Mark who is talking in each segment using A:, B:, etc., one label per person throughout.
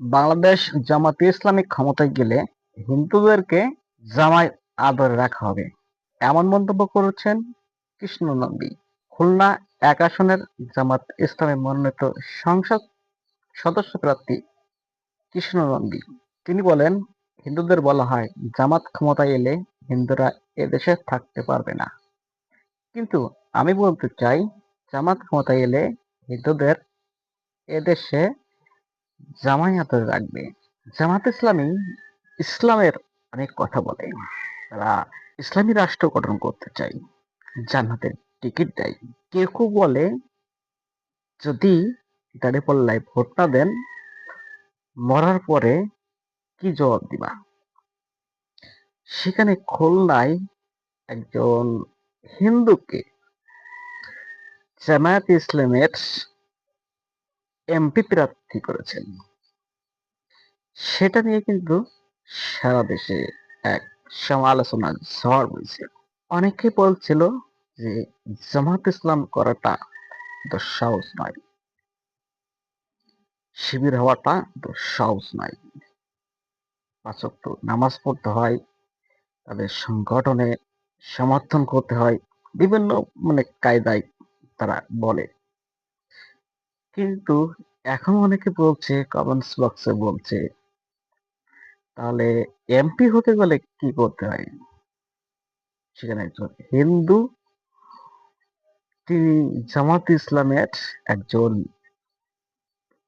A: বাংলাদেশ জামাতে ইসলামিক ক্ষমতায় গেলে হিন্দুদেরকে জামায় আদরে রাখা হবে। এমন মন্তব্য করেছেন কৃষ্ণ নন্দী। খুলনা এক আসনের জামাত ইসলামী মনোনীত সংসদ সদস্য প্রার্থী কৃষ্ণ নন্দী। তিনি বলেন, হিন্দুদের বলা হয়, জামাত ক্ষমতায় এলে হিন্দুরা এদেশে থাকতে পারবে না। কিন্তু আমি বলতে চাই, জামাত ক্ষমতায় এলে হিন্দুদের এদেশে আদরে রাখবে জামাত ইসলামী, ইসলামের অনেক কথা বলে। তারা ইসলামী রাষ্ট্র গঠন করতে চাই জান্নাতের টিকিট দেয়। কেউ কেউ বলে, যদি দাঁড়িপাল্লায় ভোট না দেন, মরার পরে কি জবাব দিবা? সেখানে খুলনায় একজন হিন্দুকে জামায়াত ইসলামের এমপি প্রার্থী করেছেন। সেটা নিয়ে কিন্তু সারা দেশে এক সমালোচনা ঝড় বইছে। অনেকে বলছিল যে জামাত ইসলাম করাটা দুঃসাহস নয়। শিবির হওয়াটা দুঃসাহস নয়। পাচক তো নামাজ পড়তে হয়, তাদের সংগঠনে সমর্থন করতে হয়, বিভিন্ন মানে কায়দায় তারা বলে। কিন্তু এখন অনেকে বলছে কমেন্টস বক্সে বলছে, তাহলে এমপি হতে গেলে কি করতে হয়? সেখানে একজন হিন্দু, তিনি জামাত ইসলামের একজন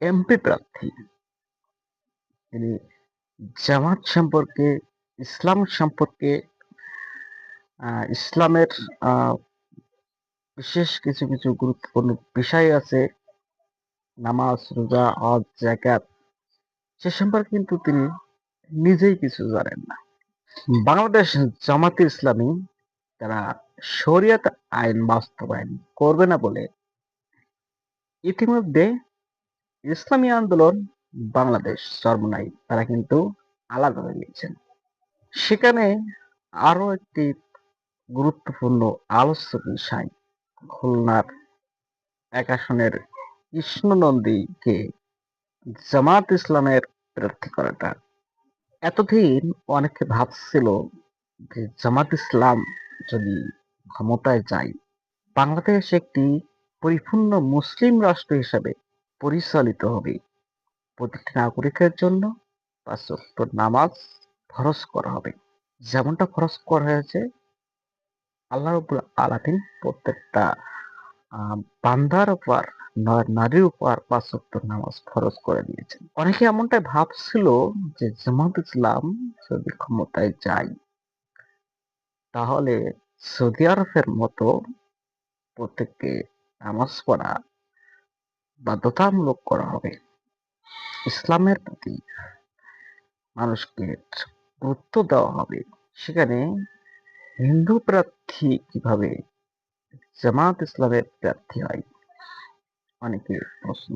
A: এমপি প্রার্থী। তিনি জামাত সম্পর্কে, ইসলাম সম্পর্কে ইসলামের বিশেষ কিছু কিছু গুরুত্বপূর্ণ বিষয় আছে। নামাজ, রোজা, হজ জাকাত সে সম্পর্কে কিন্তু তিনি নিজেই কিছু জানেন না। বাংলাদেশ জামাতে ইসলামী তারা শরিয়ত আইন বাস্তবায়ন করবে না বলে ইতিমধ্যে ইসলামী আন্দোলন বাংলাদেশ চরমনাই তারা কিন্তু আলাদা হয়ে গিয়েছেন সেখানে আরও একটি গুরুত্বপূর্ণ আলোচ্য বিষয় খুলনার এক আসনের কৃষ্ণ নন্দীকে জামাত ইসলামের প্রার্থী করাটা এতদিন অনেকে ভাবছিল যে জামাত ইসলাম যদি ক্ষমতায় যায়, বাংলাদেশ একটি পরিপূর্ণ মুসলিম রাষ্ট্র হিসাবে পরিচালিত হবে। প্রতিটি নাগরিকের জন্য পাঁচ নামাজ ফরজ করা হবে। যেমনটা ফরজ করা হয়েছে, আল্লাহ আলামিন প্রত্যেকটা বান্দার উপর নর নারীর উপর পাঁচ ওয়াক্ত নামাজ ফরজ করে দিয়েছেন। অনেকে এমনটাই ভাবছিল যে জামাত ইসলাম যদি ক্ষমতায় যায়, তাহলে সৌদি আরবের মতো প্রত্যেককে নামাজ পড়া বাধ্যতামূলক করা হবে। ইসলামের প্রতি মানুষকে গুরুত্ব দেওয়া হবে। সেখানে হিন্দু প্রার্থী কীভাবে জামাত ইসলামের প্রার্থী হয় অনেকে প্রশ্ন